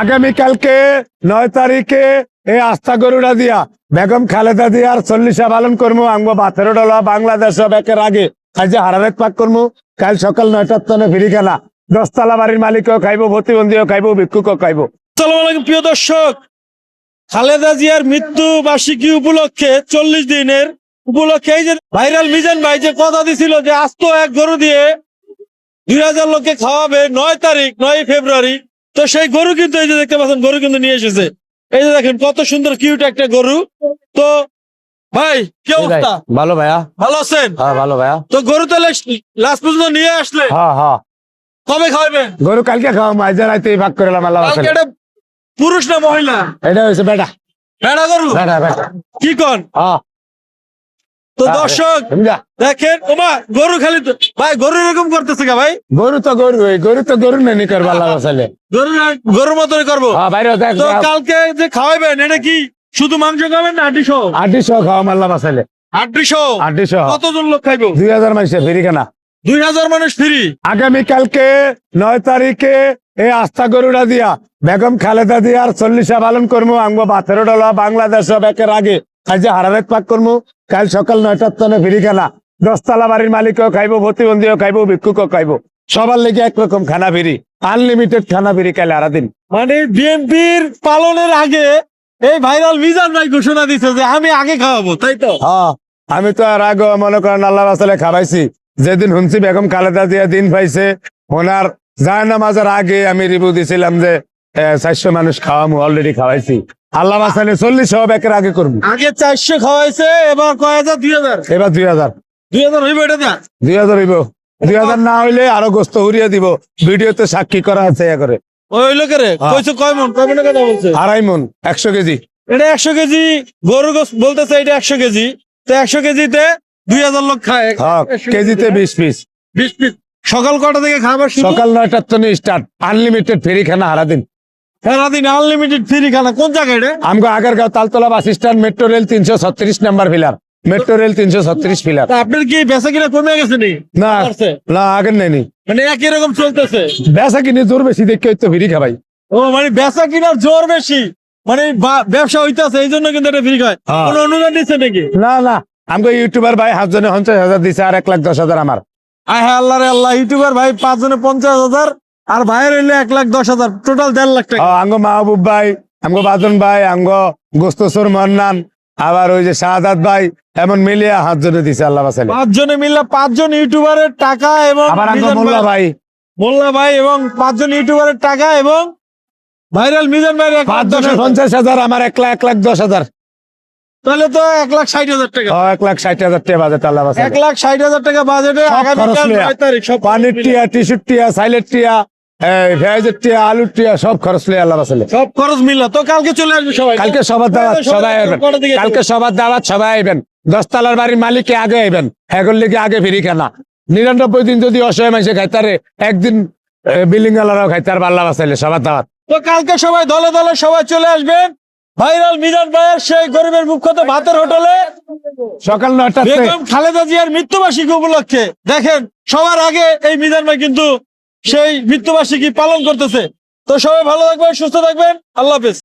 আগামীকালকে নয় তারিখে এই আস্থা গরুড়া দিয়া, বেগম খালেদা দিয়ার চল্লিশা পালন করব আঙ্গ বাতেরো ডলা বাংলাদেশ ব্যাকের আগে। আজ হারাবেক পাক করব কাল সকাল নয়টার তনে ফিরি খেলা দশতলা বাড়ির মালিকও খাইবো, প্রতিবন্ধীও খাইবো, ভিক্ষুকও খাইবো। প্রিয় দর্শক। খালেদা জিয়ার মৃত্যু বার্ষিকী উপলক্ষে চল্লিশ দিনের উপলক্ষে এই যে ভাইরাল মিজান ভাই যে কথা দিছিল যে আস্ত এক গরু দিয়ে দুই হাজার লোককে খাওয়াবে নয় তারিখ, নয় ফেব্রুয়ারি তো সেই গরু কিন্তু এই যে দেখতে পাচ্ছেন গরু কিন্তু নিয়ে এসেছে। এই যে দেখেন কত সুন্দর কিউট একটা গরু। তো ভাই কি অবস্থা? ভালো ভাইয়া? ভালো আছেন? হ্যাঁ ভালো ভাইয়া। তো গরু তো লাস্ট পর্যন্ত নিয়ে আসলে? হ্যাঁ হ্যাঁ। কবে খাওয়াবেন? গরু কালকে খাওয়া মাঝে রাইতে ভাগ করলাম আল্লাহ কালকে পুরুষ না মহিলা? এটা হয়েছে বেটা। ভেড়া গরু? বেটা বেটা কি কন? হ্যাঁ। তো দর্শক দেখেন ওমা গরু খালি তো ভাই গরু এরকম করতেছে কা ভাই? গরু তো গরু গরু তো গরু নেই করব আল্লাহ গরু গরুর মতনই করব। তো কালকে যে খাওয়াবেন এটা কি? শুধু মাংস খাবেন না আটি সহ? খাওয়া আল্লাহ কতজন লোক খাইবো? দুই হাজার মাইসে ফিরি কেনা। দুই হাজার মানুষ ফ্রি? আগামীকালকে নয় তারিখে এই আস্থা গরুড়া দিয়া বেগম খালেদা দিয়ার চল্লিশা পালন করব আঙ্গ বাতেরো ডলা বাংলাদেশ ব্যাকের আগে। আজ হারাবেক পাক করব কাল সকাল নয়টার তনে ফিরি খেলা দশতলা বাড়ির মালিকও খাইবো প্রতিবন্ধীও খাইবো ভিক্ষুকও খাইবো। সবার লেগে একরকম খানা ফিরি আনলিমিটেড খানা ফিরি কাল আরাদিন মানে বিএনপির পালনের আগে এই ভাইরাল মিজান ভাই ঘোষণা দিছে যে আমি আগে খাওয়াবো তাই তো? হ্যাঁ আমি তো আর আগে মনে করেন আল্লাহ বাসালে খাওয়াইছি। যেদিন শুনছি বেগম খালেদা দিয়া দিন পাইছে ওনার যায় নামাজের আগে আমি রিভিউ দিছিলাম যে চারশো মানুষ খাওয়ামু অলরেডি খাওয়াইছি। আল্লাহ বাসালে চল্লিশ সব একের আগে করব। আগে চারশো খাওয়াইছে এবার কয় হাজার? দুই হাজার। এবার দুই হাজার। দুই হাজার হইব এটা না দুই হাজার হইব। দুই হাজার না হইলে আরও গোস্ত উড়িয়ে দিব। ভিডিওতে সাক্ষী করা আছে করে। ওই লোকেরে হ্যাঁ। কয় মন? কয় মনের কথা বলছে? আড়াই মন একশো কেজি। এটা একশো কেজি গরু গোস বলতেছে এটা একশো কেজি। তো একশো কেজিতে দুই হাজার লোক খায়। হ্যাঁ কেজিতে বিশ পিস। বিশ পিস। সকাল কটা থেকে খাবার সকাল নয়টার তো স্টার্ট আনলিমিটেড ফেরি খানা হারাদিন সারাদিন আনলিমিটেড ফ্রি খানা কোন জায়গায় এটা? আমগো Agargaon Taltala bus stand metro rail তিনশো ছত্রিশ নাম্বার ফিলার। মেট্রো রেল তিনশো ছত্রিশ ফিলার। তা আপনার কি বেচা কিনা কমে গেছে নি? না বাড়ছে? না আগের নেই মানে একই রকম চলতেছে? বেসা কিনে জোর বেশি দেখে তো ফিরি খাবাই। ও মানে বেচা কিনার জোর বেশি? মানে বা- ব্যবসা হইতাছে এই জন্য কিন্তু এটা ফ্রি খায়। হ্যাঁ। কোন অনুদান দিচ্ছে নাকি? না না আমগো ইউটিউবার ভাই হাফজনে পঞ্চাশ হাজার দিছে আর এক লাখ দশ হাজার আমার। আয় হ্যাঁ আল্লাহ রে আল্লাহ ইউটিউবার ভাই পাঁচ জনে পঞ্চাশ হাজার আর ভাইয়ের হইলে এক লাখ দশ হাজার টোটাল দেড় লাখ টাকা। আঙ্গো মাহবুব ভাই আমগো বাদন ভাই আঙ্গো গোস্তসুর মন্নান আবার ওই যে শাহাদাত ভাই এমন মিলিয়ে হাত জনে দিছে আল্লাহ বাসালে পাঁচ জনে মিললে পাঁচজন ইউটিউবারের টাকা এবং আবার আঙ্গো মোল্লা ভাই- ভাই। মোল্লা ভাই এবং পাঁচজন ইউটিউবারের টাকা এবং ভাইরাল মিজান পাঁচ জনের পঞ্চাশ হাজার আমার এক লাখ এক লাখ দশ হাজার। তাহলে তো এক লাখ ষাট হাজার টাকা। এক লাখ ষাট হাজার টাকা বাজেট আল্লাহ এক লাখ ষাট হাজার টাকা বাজেটে আগামীকাল নয় তারিখ সব পানির টিয়া টিস্যুর টিয়া সাইলের টিয়া এই টিয়া আলুর টিয়া সব খরচ লই আল্লাহ বাসালে সব খরচ মিললা। তো কালকে চলে আসবে সবাই। কালকে সবার দাওয়াত সবাই সবাই আইবেন। কটার দিকে কালকে সবার দাওয়াত সবাই আইবেন। দশতলার বাড়ির মালিককে আগে আইবেন। লিগে আগে ফিরি কেনা নিরানব্বই দিন যদি অসহায় মানুষে খাইতারে একদিন বিল্ডিং আলারাও খাইতার আল্লাহ বাসাইলে সবার দাওয়াত। তো কালকে সবাই দলে দলে সবাই চলে আসবেন ভাইরাল মিজান ভাইয়ের সেই গরিবের মুখ্যত ভাতের হোটেলে। সকাল নয়টা বেগম খালেদা জিয়ার মৃত্যুবার্ষিকী উপলক্ষে। দেখেন সবার আগে এই মিজান ভাই কিন্তু সেই মৃত্যুবার্ষিকী পালন করতেছে। তো সবাই ভালো থাকবেন সুস্থ থাকবেন। আল্লাহ হাফেজ।